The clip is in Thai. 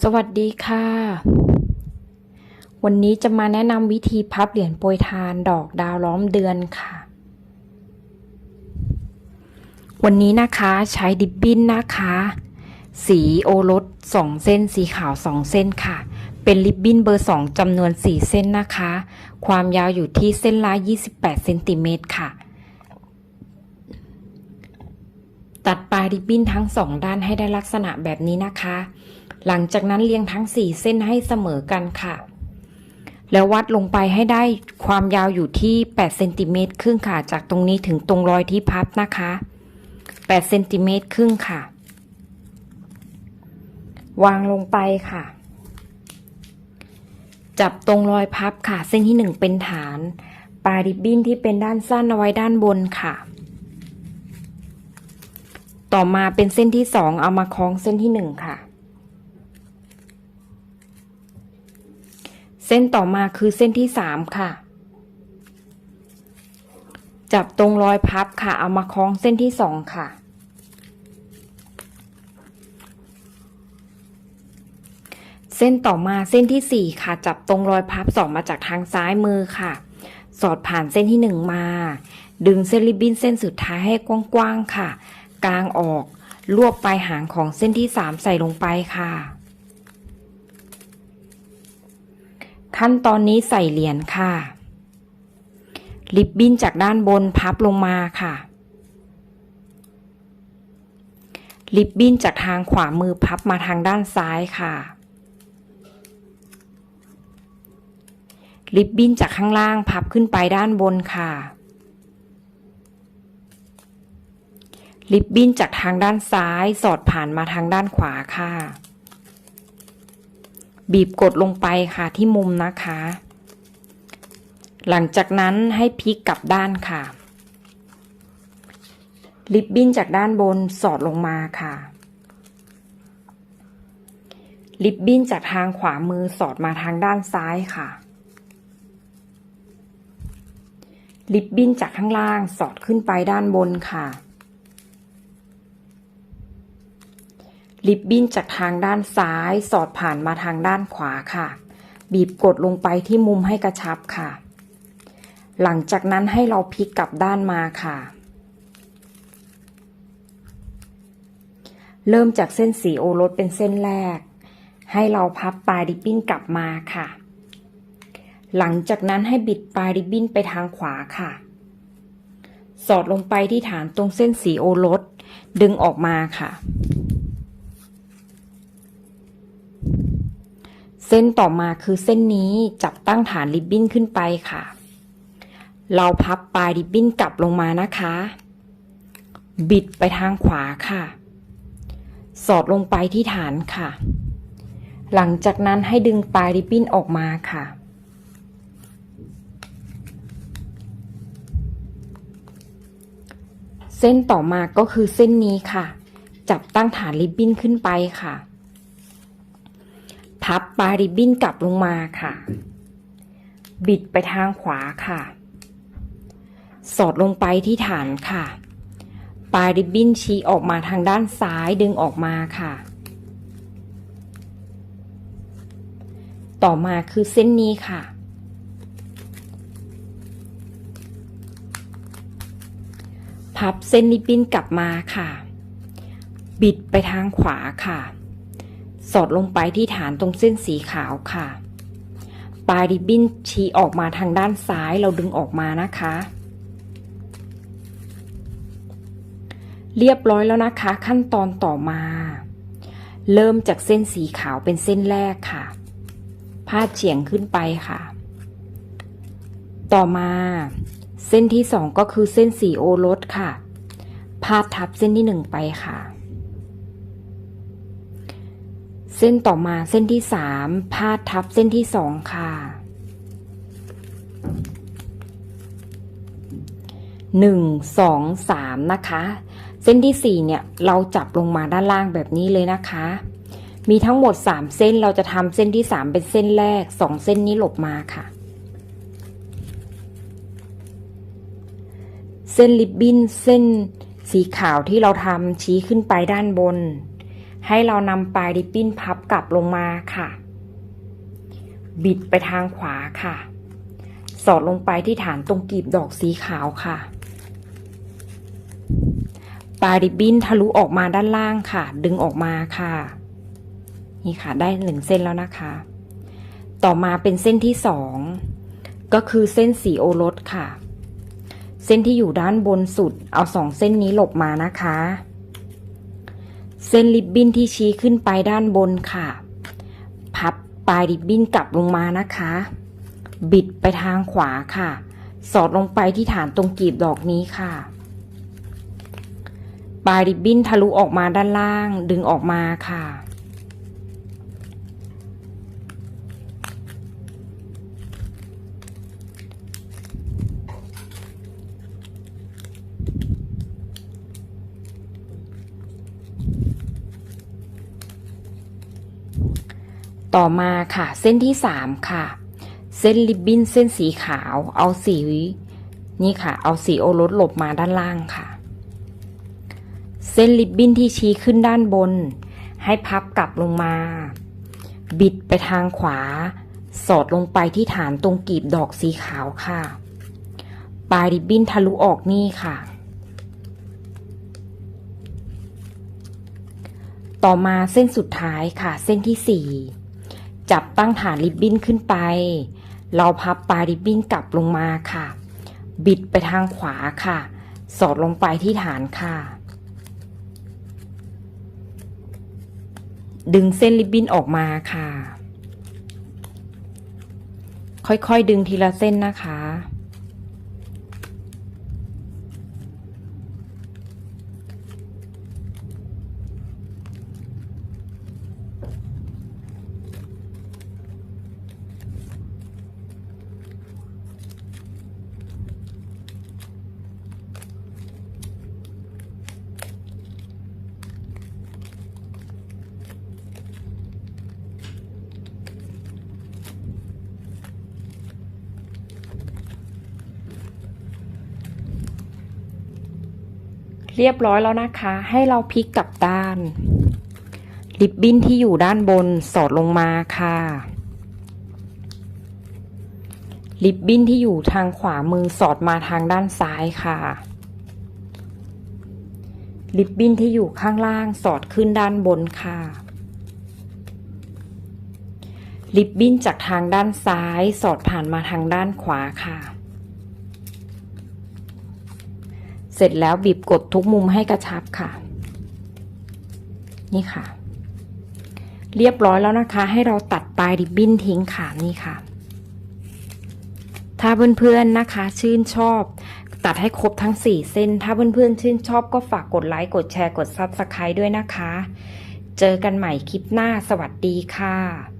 สวัสดีค่ะ วันนี้จะมาแนะนำวิธีพับเหรียญโปรยทานดอกดาวล้อมเดือนค่ะ วันนี้นะคะใช้ดิบบินนะคะ สีโอรสสองเส้น สีขาวสองเส้นค่ะ เป็นริบบิ้นเบอร์สองจำนวนสี่เส้นนะคะ ความยาวอยู่ที่เส้นละ28เซนติเมตรค่ะ ตัดปลายริบบิ้นทั้งสองด้านให้ได้ลักษณะแบบนี้นะคะ หลังจากนั้นเรียงทั้ง 4 เส้นให้เสมอกันค่ะ แล้ววัดลงไปให้ได้ความยาวอยู่ที่8เซนติเมตรครึ่งค่ะ จากตรงนี้ถึงตรงรอยที่พับนะคะ8เซนติเมตรครึ่งค่ะ วางลงไปค่ะ จับตรงรอยพับค่ะ เส้นที่ 1 เป็นฐานปลายริบบิ้นที่เป็นด้านสั้นเอาไว้ด้านบนค่ะต่อมาเป็นเส้นที่ 2 เอามาคล้องเส้นที่ 1 ค่ะ เส้นต่อมาคือเส้นที่สามค่ะ จับตรงรอยพับค่ะ เอามาคล้องเส้นที่สองค่ะ เส้นต่อมาเส้นที่สี่ค่ะ จับตรงรอยพับสองมาจากทางซ้ายมือค่ะ สอดผ่านเส้นที่หนึ่งมา ดึงเส้นริบบิ้นเส้นสุดท้ายให้กว้างๆค่ะ กลางออก รวบปลายหางของเส้นที่สามใส่ลงไปค่ะ ขั้นตอนนี้ใส่เหรียญค่ะ ริบบิ้นจากด้านบนพับลงมาค่ะ ริบบิ้นจากทางขวามือพับมาทางด้านซ้ายค่ะ ริบบิ้นจากข้างล่างพับขึ้นไปด้านบนค่ะ ริบบิ้นจากทางด้านซ้ายสอดผ่านมาทางด้านขวาค่ะ บีบกดลงไปค่ะที่มุมนะคะ หลังจากนั้นให้พลิกกลับด้านค่ะ ริบบิ้นจากด้านบนสอดลงมาค่ะริบบิ้นจากทางขวามือสอดมาทางด้านซ้ายค่ะ ริบบิ้นจากข้างล่างสอดขึ้นไปด้านบนค่ะ ริบบิ้นจากทางด้านซ้ายสอดผ่านมาทางด้านขวาค่ะ บีบกดลงไปที่มุมให้กระชับค่ะ หลังจากนั้นให้เราพลิกกลับด้านมาค่ะ เริ่มจากเส้นสีโอรสเป็นเส้นแรก ให้เราพับปลายริบบิ้นกลับมาค่ะ หลังจากนั้นให้บิดปลายริบบิ้นไปทางขวาค่ะ สอดลงไปที่ฐานตรงเส้นสีโอรสดึงออกมาค่ะ ส้นต่อมาคือเส้นนี้จับตั้งฐานริบบิ้นขึ้นไปค่ะ เราพับปลายริบบิ้นกลับลงมานะคะ บิดไปทางขวาค่ะ สอดลงไปที่ฐานค่ะ หลังจากนั้นให้ดึงปลายริบบิ้นออกมาค่ะเส้นต่อมาก็คือเส้นนี้ค่ะ จับตั้งฐานริบบิ้นขึ้นไปค่ะ พับปลายริบบิ้นกลับลงมาค่ะ บิดไปทางขวาค่ะ สอดลงไปที่ฐานค่ะ ปลายริบบิ้นชี้ออกมาทางด้านซ้ายดึงออกมาค่ะ ต่อมาคือเส้นนี้ค่ะ พับเส้นริบบิ้นกลับมาค่ะ บิดไปทางขวาค่ะ สอดลงไปที่ฐานตรงเส้นสีขาวค่ะ ปลายริบบิ้นชี้ออกมาทางด้านซ้ายเราดึงออกมานะคะ เรียบร้อยแล้วนะคะ ขั้นตอนต่อมา เริ่มจากเส้นสีขาวเป็นเส้นแรกค่ะ พาดเฉียงขึ้นไปค่ะ ต่อมาเส้นที่สองก็คือเส้นสีโอรสค่ะ พาดทับเส้นที่หนึ่งไปค่ะ เส้นต่อมาเส้นที่สามพาดทับเส้นที่สองค่ะหนึ่งสองสามนะคะ เส้นที่สี่เนี่ยเราจับลงมาด้านล่างแบบนี้เลยนะคะ มีทั้งหมดสามเส้นเราจะทำเส้นที่สามเป็นเส้นแรกสองเส้นนี้หลบมาค่ะ เส้นริบบิ้นเส้นสีขาวที่เราทำชี้ขึ้นไปด้านบน ให้เรานำปลายริบบิ้นพับกลับลงมาค่ะ บิดไปทางขวาค่ะ สอดลงไปที่ฐานตรงกลีบดอกสีขาวค่ะ ปลายริบบิ้นทะลุออกมาด้านล่างค่ะ ดึงออกมาค่ะ นี่ค่ะได้หนึ่งเส้นแล้วนะคะ ต่อมาเป็นเส้นที่สองก็คือเส้นสีโอรสค่ะ เส้นที่อยู่ด้านบนสุดเอาสองเส้นนี้หลบมานะคะ ส้นริบบิ้นที่ชี้ขึ้นไปด้านบนค่ะ พับปลายริบบิ้นกลับลงมานะคะ บิดไปทางขวาค่ะ สอดลงไปที่ฐานตรงกลีบดอกนี้ค่ะ ปลายริบบิ้นทะลุออกมาด้านล่างดึงออกมาค่ะ ต่อมาค่ะ เส้นที่สามค่ะ เส้นริบบิ้นเส้นสีขาว เอาสีนี่ค่ะ เอาสีโอรสหลบมาด้านล่างค่ะ เส้นริบบิ้นที่ชี้ขึ้นด้านบน ให้พับกลับลงมา บิดไปทางขวา สอดลงไปที่ฐานตรงกีบดอกสีขาวค่ะ ปลายริบบิ้นทะลุออกนี่ค่ะต่อมาเส้นสุดท้ายค่ะ เส้นที่สี่ จับตั้งฐานริบบิ้นขึ้นไป เราพับปลายริบบิ้นกลับลงมาค่ะ บิดไปทางขวาค่ะ สอดลงไปที่ฐานค่ะ ดึงเส้นริบบิ้นออกมาค่ะ ค่อยๆดึงทีละเส้นนะคะ เรียบร้อยแล้วนะคะ ให้เราพลิกกลับด้าน ริบบิ้นที่อยู่ด้านบนสอดลงมาค่ะ ริบบิ้นที่อยู่ทางขวามือสอดมาทางด้านซ้ายค่ะ ริบบิ้นที่อยู่ข้างล่างสอดขึ้นด้านบนค่ะ ริบบิ้นจากทางด้านซ้ายสอดผ่านมาทางด้านขวาค่ะ เส ร็จแล้วบีบกดทุกมุมให้กระชับค่ะ นี่ค่ะ เรียบร้อยแล้วนะคะ ให้เราตัดปลายริบบิ้นทิ้งค่ะนี่ค่ะ ถ้าเพื่อนๆนะคะ ชื่นชอบตัดให้ครบทั้ง 4 เส้น ถ้าเพื่อนๆชื่นชอบก็ฝากกดไลค์ กดแชร์ กด Subscribe ด้วยนะคะ เจอกันใหม่คลิปหน้า สวัสดีค่ะ